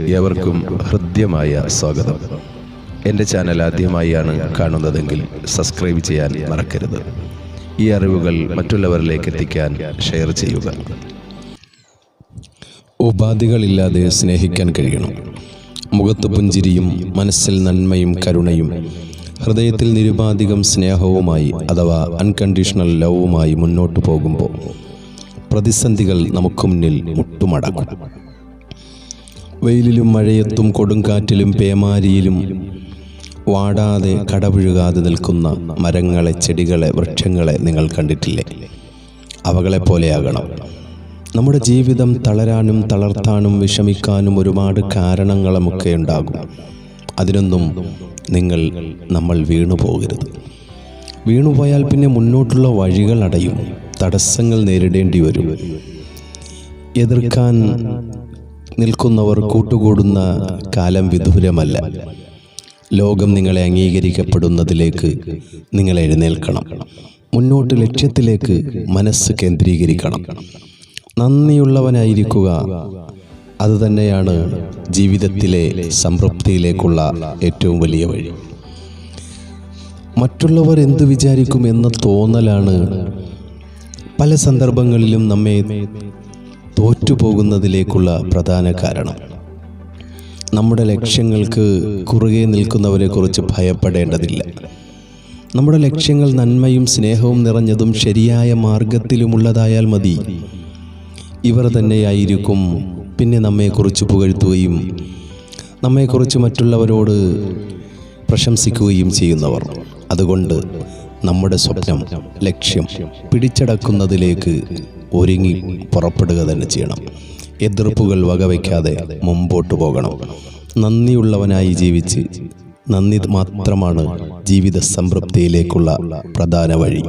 ഏവർക്കും ഹൃദ്യമായ സ്വാഗതം. എന്റെ ചാനൽ ആദ്യമായാണ് കാണുന്നതെങ്കിൽ സബ്സ്ക്രൈബ് ചെയ്യാൻ മറക്കരുത്. ഈ അറിവുകൾ മറ്റുള്ളവരിലേക്ക് എത്തിക്കാൻ ഷെയർ ചെയ്യുക. ഉപാധികളില്ലാതെ സ്നേഹിക്കാൻ കഴിയണം. മുഖത്ത് പുഞ്ചിരിയും മനസ്സിൽ നന്മയും കരുണയും ഹൃദയത്തിൽ നിരുപാധികം സ്നേഹവുമായി അഥവാ അൺകണ്ടീഷണൽ ലവുമായി മുന്നോട്ട് പോകുമ്പോൾ പ്രതിസന്ധികൾ നമുക്ക് മുന്നിൽ മുട്ടുമടക്കും. വെയിലിലും മഴയത്തും കൊടുങ്കാറ്റിലും പേമാരിയിലും വാടാതെ കടപുഴുകാതെ നിൽക്കുന്ന മരങ്ങളെ ചെടികളെ വൃക്ഷങ്ങളെ നിങ്ങൾ കണ്ടിട്ടില്ലേ? അവകളെ പോലെയാകണം. നമ്മുടെ ജീവിതം തളരാനും തളർത്താനും വിഷമിക്കാനും ഒരുപാട് കാരണങ്ങളുമൊക്കെ ഉണ്ടാകും. അതിനൊന്നും നിങ്ങൾ നമ്മൾ വീണു പോകരുത്. വീണുപോയാൽ പിന്നെ മുന്നോട്ടുള്ള വഴികൾ അടയും തടസ്സങ്ങൾ നേരിടേണ്ടി വരും. എതിർക്കാൻ നിൽക്കുന്നവർ കൂട്ടുകൂടുന്ന കാലം വിദൂരമല്ല. ലോകം നിങ്ങളെ അംഗീകരിക്കപ്പെടുന്നതിലേക്ക് നിങ്ങൾ എഴുന്നേൽക്കണം. മുന്നോട്ട് ലക്ഷ്യത്തിലേക്ക് മനസ്സ് കേന്ദ്രീകരിക്കണം. നന്ദിയുള്ളവനായിരിക്കുക. അതുതന്നെയാണ് ജീവിതത്തിലെ സംതൃപ്തിയിലേക്കുള്ള ഏറ്റവും വലിയ വഴി. മറ്റുള്ളവർ എന്തു വിചാരിക്കും എന്ന തോന്നലാണ് പല സന്ദർഭങ്ങളിലും നമ്മെ തോറ്റുപോകുന്നതിലേക്കുള്ള പ്രധാന കാരണം. നമ്മുടെ ലക്ഷ്യങ്ങൾക്ക് കുറുകെ നിൽക്കുന്നവരെക്കുറിച്ച് ഭയപ്പെടേണ്ടതില്ല. നമ്മുടെ ലക്ഷ്യങ്ങൾ നന്മയും സ്നേഹവും നിറഞ്ഞതും ശരിയായ മാർഗത്തിലുമുള്ളതായാൽ മതി. ഇവർ തന്നെയായിരിക്കും പിന്നെ നമ്മെക്കുറിച്ച് പുകഴ്ത്തുകയും നമ്മെക്കുറിച്ച് മറ്റുള്ളവരോട് പ്രശംസിക്കുകയും ചെയ്യുന്നവർ. അതുകൊണ്ട് നമ്മുടെ സ്വപ്നം ലക്ഷ്യം പിടിച്ചടക്കുന്നതിലേക്ക് ഒരുങ്ങി പുറപ്പെടുക തന്നെ ചെയ്യണം. എതിർപ്പുകൾ വകവയ്ക്കാതെ മുമ്പോട്ട് പോകണം. നന്ദിയുള്ളവനായി ജീവിച്ച് നന്ദി മാത്രമാണ് ജീവിത സംതൃപ്തിയിലേക്കുള്ള പ്രധാന വഴി.